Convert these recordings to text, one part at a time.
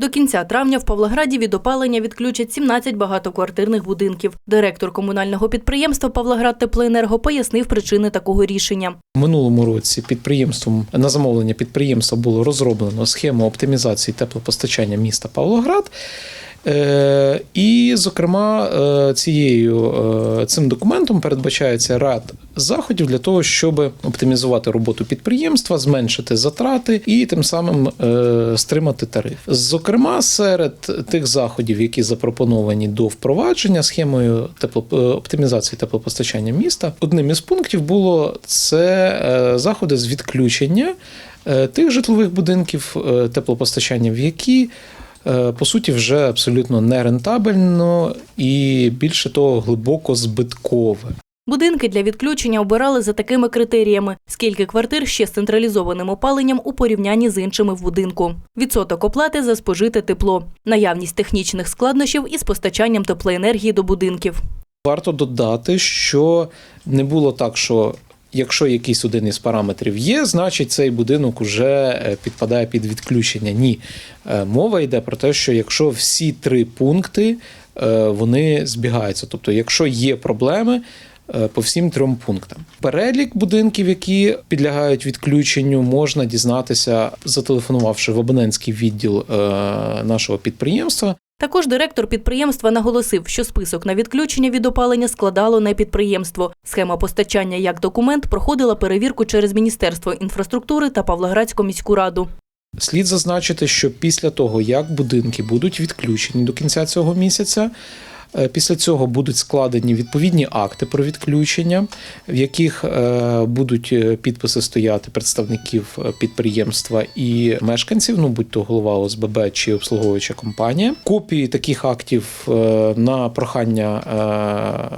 До кінця травня в Павлограді від опалення відключать 17 багатоквартирних будинків. Директор комунального підприємства Павлоград Теплоенерго пояснив причини такого рішення. Минулому році підприємством на замовлення підприємства було розроблено схему оптимізації теплопостачання міста Павлоград. Е, І, зокрема, е, цією е, цим документом передбачається ряд заходів для того, щоб оптимізувати роботу підприємства, зменшити затрати і тим самим стримати тариф. Зокрема, серед тих заходів, які запропоновані до впровадження схемою оптимізації теплопостачання міста, одним із пунктів було це заходи з відключення тих житлових будинків теплопостачання, в які по суті вже абсолютно нерентабельно і більше того глибоко збиткове. Будинки для відключення обирали за такими критеріями: скільки квартир ще з централізованим опаленням у порівнянні з іншими в будинку, відсоток оплати за спожите тепло, наявність технічних складнощів із постачанням теплоенергії до будинків. Варто додати, що не було так, що якщо якийсь один із параметрів є, значить цей будинок уже е, підпадає під відключення. Ні, Е, мова йде про те, що якщо всі три пункти е, вони збігаються, тобто, якщо є проблеми. По всім трьом пунктам перелік будинків, які підлягають відключенню, можна дізнатися, зателефонувавши в абонентський відділ нашого підприємства. Також директор підприємства наголосив, що список на відключення від опалення складало не підприємство. Схема постачання як документ проходила перевірку через Міністерство інфраструктури та Павлоградську міську раду. Слід зазначити, що після того, як будинки будуть відключені до кінця цього місяця, після цього будуть складені відповідні акти про відключення, в яких е, будуть е, підписи стояти представників е, підприємства і мешканців, ну будь то голова ОСББ чи обслуговуюча компанія. Копії таких актів е, на прохання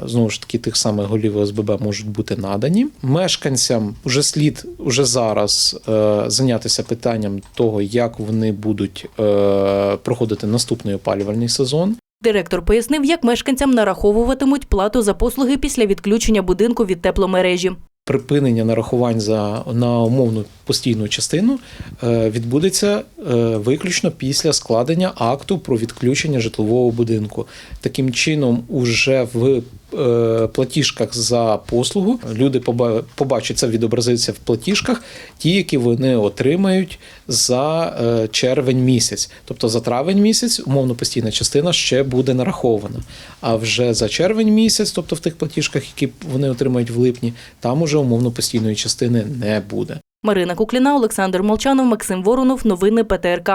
е, знову ж таки тих самих голів ОСББ можуть бути надані. Мешканцям вже слід уже зараз е, зайнятися питанням того, як вони будуть е, проходити наступний опалювальний сезон. Директор пояснив, як мешканцям нараховуватимуть плату за послуги після відключення будинку від тепломережі. Припинення нарахувань за на умовну постійну частину е, відбудеться е, виключно після складення акту про відключення житлового будинку. Таким чином, уже в платіжках за послугу люди поба- побачать це відобразиться в платіжках, ті, які вони отримають за е, червень місяць. Тобто за травень місяць умовно постійна частина ще буде нарахована. А вже за червень місяць, тобто в тих платіжках, які вони отримають в липні, там уже умовно постійної частини не буде. Марина Кукліна, Олександр Молчанов, Максим Воронов. Новини ПТРК.